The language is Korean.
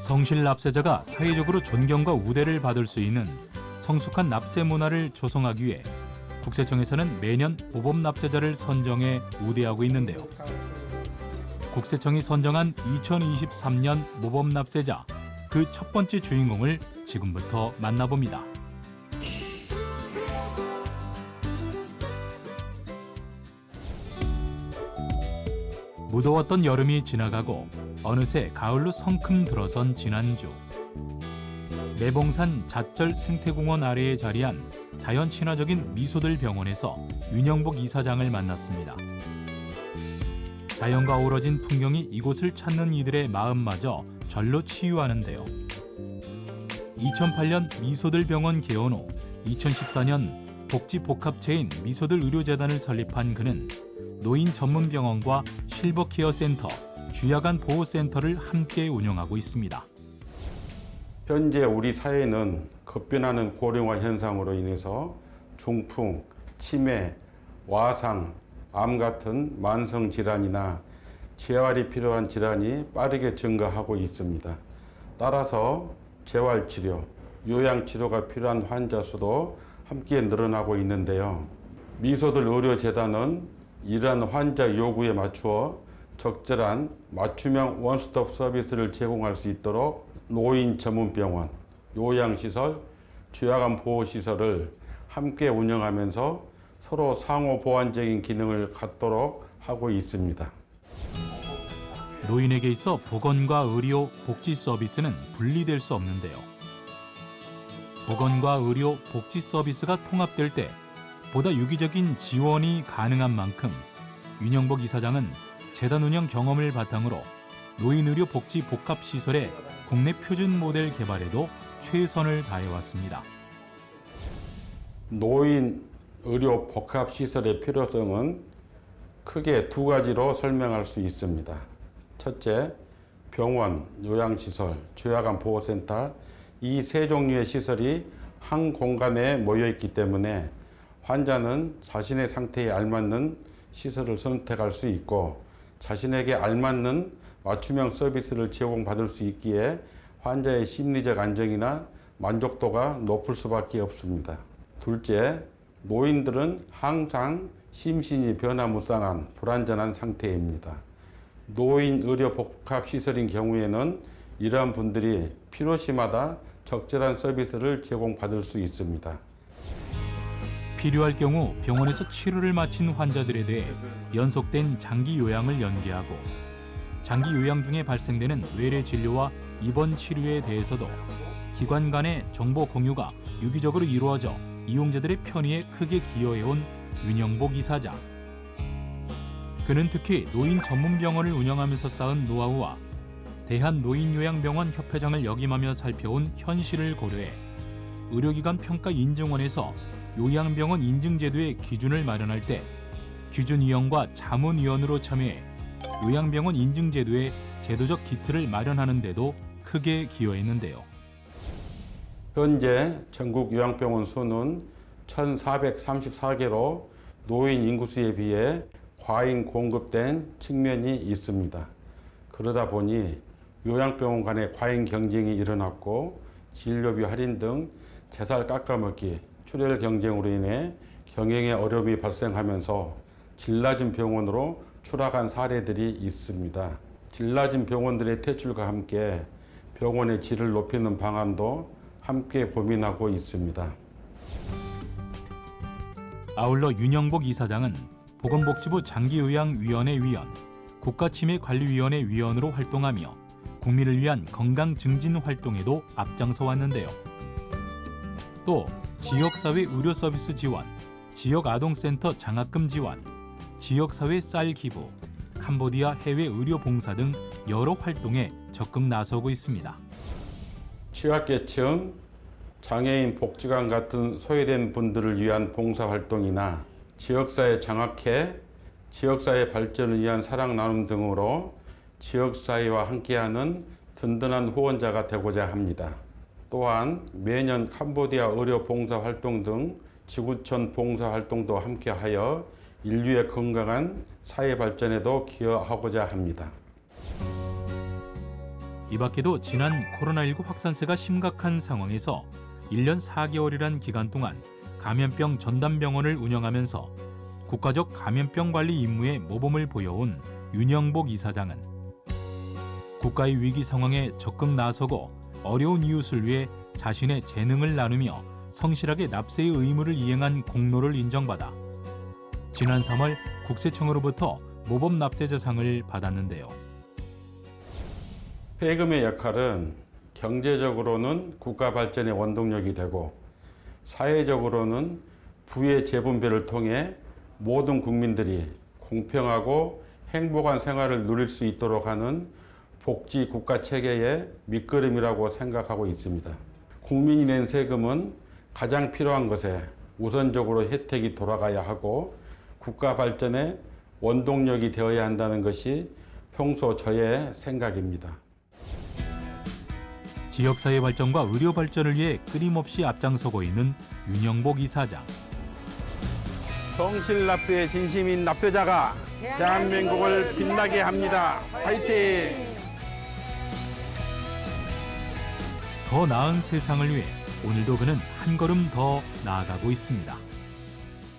성실 납세자가 사회적으로 존경과 우대를 받을 수 있는 성숙한 납세 문화를 조성하기 위해 국세청에서는 매년 보범 납세자를 선정해 우대하고 있는데요. 국세청이 선정한 2023년 모범 납세자 그 첫 번째 주인공을 지금부터 만나봅니다. 무더웠던 여름이 지나가고 어느새 가을로 성큼 들어선 지난주 내봉산 자철 생태공원 아래에 자리한 자연 친화적인 미소들 병원에서 윤영복 이사장을 만났습니다. 자연과 어우러진 풍경이 이곳을 찾는 이들의 마음마저 절로 치유하는데요. 2008년 미소들 병원 개원 후 2014년 복지복합체인 미소들 의료재단을 설립한 그는 노인 전문 병원과 실버케어 센터, 주야간 보호센터를 함께 운영하고 있습니다. 현재 우리 사회는 급변하는 고령화 현상으로 인해서 중풍, 치매, 와상, 암 같은 만성 질환이나 재활이 필요한 질환이 빠르게 증가하고 있습니다. 따라서 재활 치료, 요양 치료가 필요한 환자 수도 함께 늘어나고 있는데요. 미소들 의료재단은 이러한 환자 요구에 맞추어 적절한 맞춤형 원스톱 서비스를 제공할 수 있도록 노인 전문 병원, 요양시설, 주야간 보호시설을 함께 운영하면서 서로 상호 보완적인 기능을 갖도록 하고 있습니다. 노인에게 있어 보건과 의료, 복지 서비스는 분리될 수 없는데요. 보건과 의료, 복지 서비스가 통합될 때 보다 유기적인 지원이 가능한 만큼 윤영복 이사장은 재단 운영 경험을 바탕으로 노인 의료 복지 복합 시설의 국내 표준 모델 개발에도 최선을 다해왔습니다. 노인 의료 복합 시설의 필요성은 크게 두 가지로 설명할 수 있습니다. 첫째, 병원, 요양시설, 조야간 보호센터 이 세 종류의 시설이 한 공간에 모여 있기 때문에 환자는 자신의 상태에 알맞는 시설을 선택할 수 있고 자신에게 알맞는 맞춤형 서비스를 제공받을 수 있기에 환자의 심리적 안정이나 만족도가 높을 수밖에 없습니다. 둘째, 노인들은 항상 심신이 변화무쌍한 불안전한 상태입니다. 노인 의료 복합 시설인 경우에는 이러한 분들이 필요시마다 적절한 서비스를 제공받을 수 있습니다. 필요할 경우 병원에서 치료를 마친 환자들에 대해 연속된 장기 요양을 연계하고 장기 요양 중에 발생되는 외래 진료와 입원 치료에 대해서도 기관 간의 정보 공유가 유기적으로 이루어져 이용자들의 편의에 크게 기여해온 윤영복 이사장. 그는 특히 노인 전문 병원을 운영하면서 쌓은 노하우와 대한노인요양병원 협회장을 역임하며 살펴온 현실을 고려해 의료기관 평가 인증원에서 요양병원 인증제도의 기준을 마련할 때 기준위원과 자문위원으로 참여해 요양병원 인증제도의 제도적 기틀을 마련하는 데도 크게 기여했는데요. 현재 전국 요양병원 수는 1,434개로 노인 인구수에 비해 과잉 공급된 측면이 있습니다. 그러다 보니 요양병원 간의 과잉 경쟁이 일어났고 진료비 할인 등 재살 깎아먹기, 출혈 경쟁으로 인해 경영에 어려움이 발생하면서 질 낮은 병원으로 추락한 사례들이 있습니다. 질 낮은 병원들의 퇴출과 함께 병원의 질을 높이는 방안도 함께 고민하고 있습니다. 아울러 윤영복 이사장은 보건복지부 장기요양위원회 위원, 국가치매관리위원회 위원으로 활동하며 국민을 위한 건강 증진 활동에도 앞장서 왔는데요. 또 지역사회 의료 서비스 지원, 지역아동센터 장학금 지원, 지역사회 쌀 기부, 캄보디아 해외 의료 봉사 등 여러 활동에 적극 나서고 있습니다. 취약계층, 장애인 복지관 같은 소외된 분들을 위한 봉사 활동이나 지역사회 장학회, 지역사회 발전을 위한 사랑 나눔 등으로 지역사회와 함께하는 든든한 후원자가 되고자 합니다. 또한 매년 캄보디아 의료 봉사 활동 등 지구촌 봉사 활동도 함께하여 인류의 건강한 사회 발전에도 기여하고자 합니다. 이 밖에도 지난 코로나19 확산세가 심각한 상황에서 1년 4개월이란 기간 동안 감염병 전담병원을 운영하면서 국가적 감염병 관리 임무에 모범을 보여온 윤영복 이사장은 국가의 위기 상황에 적극 나서고 어려운 이웃을 위해 자신의 재능을 나누며 성실하게 납세의 의무를 이행한 공로를 인정받아 지난 3월 국세청으로부터 모범 납세자상을 받았는데요. 세금의 역할은 경제적으로는 국가 발전의 원동력이 되고 사회적으로는 부의 재분배를 통해 모든 국민들이 공평하고 행복한 생활을 누릴 수 있도록 하는 복지 국가 체계의 밑거름이라고 생각하고 있습니다. 국민이 낸 세금은 가장 필요한 것에 우선적으로 혜택이 돌아가야 하고 국가 발전의 원동력이 되어야 한다는 것이 평소 저의 생각입니다. 지역사회 발전과 의료 발전을 위해 끊임없이 앞장서고 있는 윤영복 이사장. 성실 납세의 진심인 납세자가 대한민국을 빛나게 합니다. 화이팅! 더 나은 세상을 위해 오늘도 그는 한 걸음 더 나아가고 있습니다.